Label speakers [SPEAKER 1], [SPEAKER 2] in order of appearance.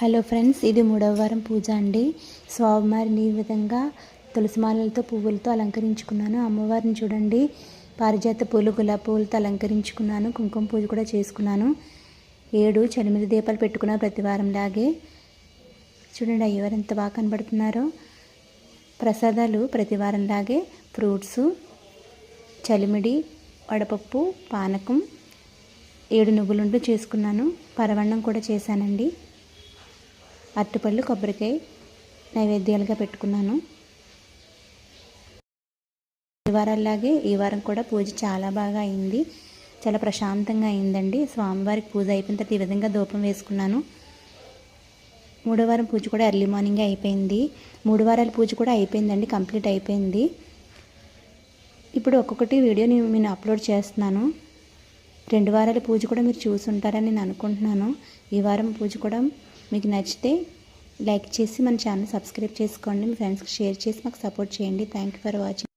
[SPEAKER 1] Hello friends ఇది మూడవ వారం పూజ అండి. స్వామివారిని ఈ విధంగా తులసిమాలలతో పువ్వులతో అలంకరించుకున్నాను. అమ్మవారిని చూడండి. పారిజాత పూలు గులాబీ పూలతో అలంకరించుకున్నాను. కుంకుమ పూజ కూడా చేసుకున్నాను. ఏడు చనిమిది దీపాలు పెట్టుకున్నాను ప్రతి వారంలాగే. చూడండి అయ్యవారు ఎంత బాగా కనబడుతున్నారో. ప్రసాదాలు ప్రతి వారంలాగే. ఫ్రూట్స్ చలిమిడి వడపప్పు పానకం ఏడు నువ్వులుంటూ చేసుకున్నాను. పరవన్నం కూడా చేశానండి. అరటిపళ్ళు కొబ్బరికాయ నైవేద్యాలుగా పెట్టుకున్నాను. ఈ వారాల్లాగే ఈ వారం కూడా పూజ చాలా బాగా అయింది. చాలా ప్రశాంతంగా అయిందండి. స్వామివారికి పూజ అయిపోయిన తర్వాత ఈ విధంగా ధూపం వేసుకున్నాను. మూడో వారం పూజ కూడా ఎర్లీ మార్నింగే అయిపోయింది. మూడు వారాల పూజ కూడా అయిపోయిందండి కంప్లీట్ అయిపోయింది. ఇప్పుడు ఒక్కొక్కటి వీడియో నేను నేను అప్లోడ్ చేస్తున్నాను. రెండు వారాల పూజ కూడా మీరు చూసుంటారని నేను అనుకుంటున్నాను. ఈ వారం పూజ కూడా మీకు నచ్చితే లైక్ చేసి మన ఛానల్ సబ్స్క్రైబ్ చేసుకోండి. మీ ఫ్రెండ్స్కి షేర్ చేసి మాకు సపోర్ట్ చేయండి. Thank you for watching